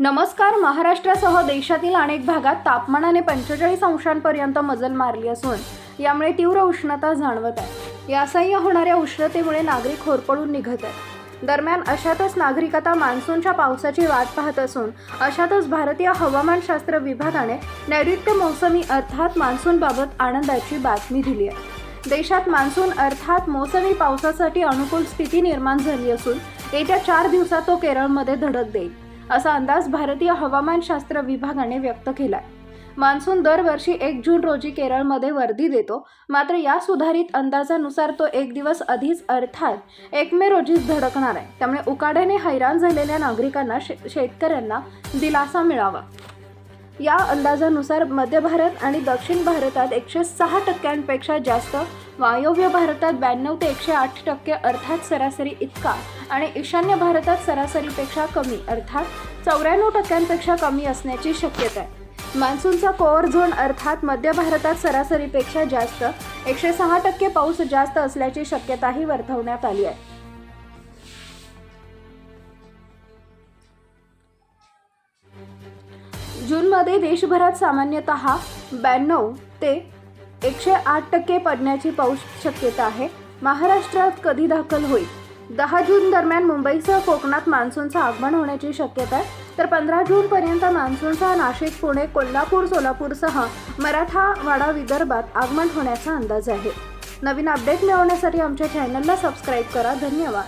नमस्कार महाराष्ट्रासह देशातील अनेक भागात तापमानाने पंचेचाळीस अंशांपर्यंत मजल मारली असून यामुळे तीव्र उष्णता जाणवत आहे. यासह्य होणाऱ्या उष्णतेमुळे नागरिक होरपळून निघत आहेत. दरम्यान अशातच नागरिक आता मान्सूनच्या पावसाची वाट पाहत असून अशातच भारतीय हवामानशास्त्र विभागाने नैऋत्य मोसमी अर्थात मान्सूनबाबत आनंदाची बातमी दिली आहे. देशात मान्सून अर्थात मोसमी पावसासाठी अनुकूल स्थिती निर्माण झाली असून येत्या चार दिवसात तो केरळमध्ये धडक देईल. असा अंदाज भारतीय हवामानशास्त्र विभागाने व्यक्त केलाय. मान्सून दरवर्षी एक जून रोजी केरळमध्ये वर्दी देतो. मात्र या सुधारित अंदाजानुसार तो एक दिवस आधीच अर्थात एक मे रोजीच धडकणार आहे. त्यामुळे उकाड्याने हैराण झालेल्या नागरिकांना शे शेतकऱ्यांना दिलासा मिळावा. या अंदाजानुसार मध्य भारत आणि दक्षिण भारतात एकशे सहा टक्क्यांपेक्षा जास्त वायव्य भारतात ब्याण्णव ते एकशे आठ टक्के अर्थात सरासरी इतका आणि ईशान्य भारतात सरासरीपेक्षा कमी अर्थात चौऱ्याण्णव टक्क्यांपेक्षा कमी असण्याची शक्यता आहे. मान्सूनचा कोअर झोन अर्थात मध्य भारतात सरासरीपेक्षा जास्त एकशे सहा टक्के पाऊस जास्त असल्याची शक्यताही वर्तवण्यात आली आहे. जूनमध्ये देशभरात सामान्यतः ब्याण्णव ते एकशे आठ टक्के पडण्याची पाऊस शक्यता आहे. महाराष्ट्रात कधी दाखल होईल? दहा जून दरम्यान मुंबईसह कोकणात मान्सूनचं आगमन होण्याची शक्यता आहे. तर पंधरा जूनपर्यंत मान्सूनचा नाशिक पुणे कोल्हापूर सोलापूरसह मराठावाडा विदर्भात आगमन होण्याचा अंदाज आहे. नवीन अपडेट मिळवण्यासाठी आमच्या चॅनलला सबस्क्राईब करा. धन्यवाद.